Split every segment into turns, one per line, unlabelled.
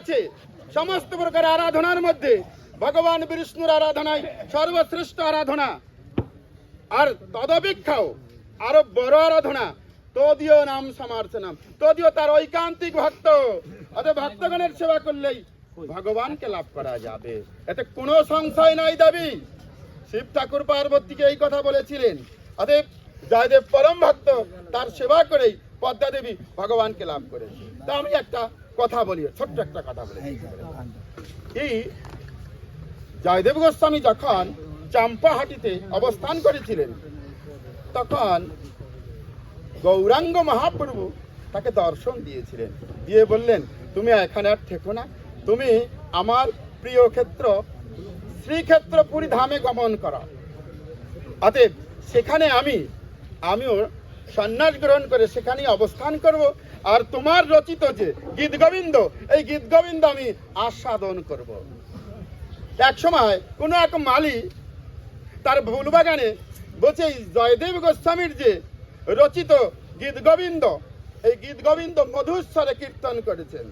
আছে। সমস্ত প্রকার আরাধনার মধ্যে ভগবান বিষ্ণুর আরাধনায় সর্বশ্রেষ্ঠ আরাধনা। আর তদপেক্ষাও আরও বড় আরাধনা, তদীয় নাম সমার্চনাম তদীয় তার ঐকান্তিক ভক্ত। অতএব ভক্তগণের সেবা করলেই ভগবানকে লাভ করা যাবে। এতে কোনো সংশয় নাই দাবি। শিব ঠাকুর পার্বতীকে এই কথা বলেছিলেন। অতএব জয়দেব পরম ভক্ত, তার সেবা করেই পদ্মা দেবী ভগবানকে লাভ করে তা আমি একটা কথা বলি ছোট্ট একটা কথা বলি এই জয়দেব গোস্বামী যখন চাম্পাহাটিতে অবস্থান করেছিলেন তখন গৌরাঙ্গ মহাপ্রভু তাকে দর্শন দিয়েছিলেন। দিয়ে বললেন তুমি এখানে আর থেকো না। তুমি আমার প্রিয় ক্ষেত্র শ্রীক্ষেত্র পুরী ধামে গমন করো। অতএব সেখানে আমি আমিও সন্ন্যাস গ্রহণ করে সেখানে অবস্থান করব। আর তোমার রচিত যে গীত গোবিন্দ, এই গীত গোবিন্দ আমি আস্বাদন করব। এক সময় কোনো এক মালি তার ফুলবাগানে বলছে এই জয়দেব গোস্বামীর যে রচিত গীত গোবিন্দ, এই গীত গোবিন্দ মধুস্বরে কীর্তন করেছেন।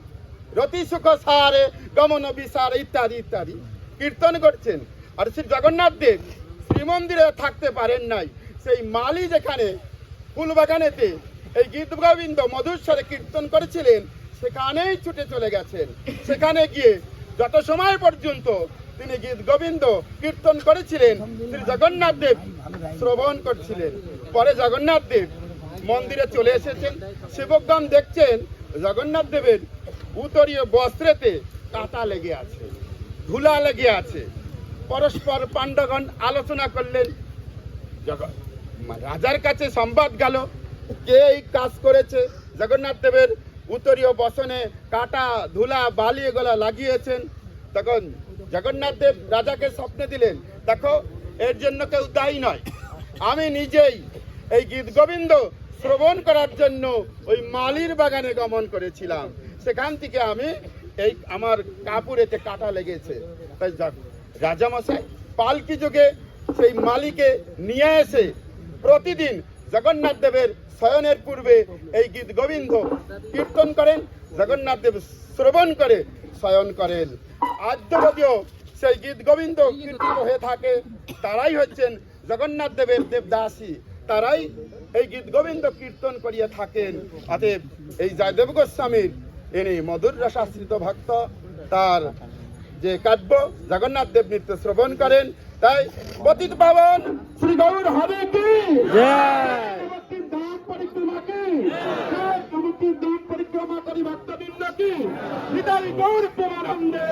রতি সুখ সারে, গমন বিসার ইত্যাদি ইত্যাদি কীর্তন করছেন। আর শ্রী জগন্নাথ দেব শ্রীমন্দিরে থাকতে পারেন নাই। সেই মালি যেখানে ফুলবাগানেতে এই গীত গোবিন্দ মধুস্বরে কীর্তন করেছিলেন, সেখানেই ছুটে চলে গেছেন। সেখানে গিয়ে যত সময় পর্যন্ত তিনি গীত গোবিন্দ কীর্তন করেছিলেন, শ্রী জগন্নাথ দেব শ্রবণ করছিলেন। পরে জগন্নাথ দেব মন্দিরে চলে এসেছেন সেবকগণ দেখছেন জগন্নাথ দেবের উত্তরীয় বস্ত্রেতে কাঁটা লেগে আছে, ধুলা লেগে আছে। পরস্পর পাণ্ডগণ আলোচনা করলেন রাজার কাছে সংবাদ গেল কে এই কাজ করেছে? জগন্নাথ দেবের উত্তরীয় বসনে কাটা, ধুলা, বালি এগুলা লাগিয়েছেন। তখন জগন্নাথ দেব রাজাকে স্বপ্নে দিলেন, দেখো, এর জন্য কেউ দায়ী নয়। আমি নিজেই এই গীত গোবিন্দ শ্রবণ করার জন্য ওই মালির বাগানে গমন করেছিলাম। সেখান থেকে আমি এই আমার কাপড়েতে কাটা লেগেছে। তাই রাজামশাই, পালকি যুগে সেই মালিকে নিয়ে এসে প্রতিদিন জগন্নাথ দেবের শয়নের পূর্বে এই গীত গোবিন্দ কীর্তন করেন, জগন্নাথ দেব শ্রবণ করে, শয়ন করেন। আদ্যবদীয় সেই গীত গোবিন্দ কীর্তিত হয়ে থাকে, তারাই হচ্ছেন জগন্নাথ দেবের দেবদাসী। তারাই এই গীত গোবিন্দ কীর্তন করিয়া থাকেন। অতএব এই জয়দেব গোস্বামীর ইনি মধুর রসাশ্রিত ভক্ত। তার যে কাব্য জগন্নাথ দেব নৃত্য শ্রবণ করেন তাই পতিত পাবন শ্রী গৌর হবে কি? পরিক্রমা করি ভক্তবৃন্দ কি? হৃদয় গৌর প্রেমানন্দে।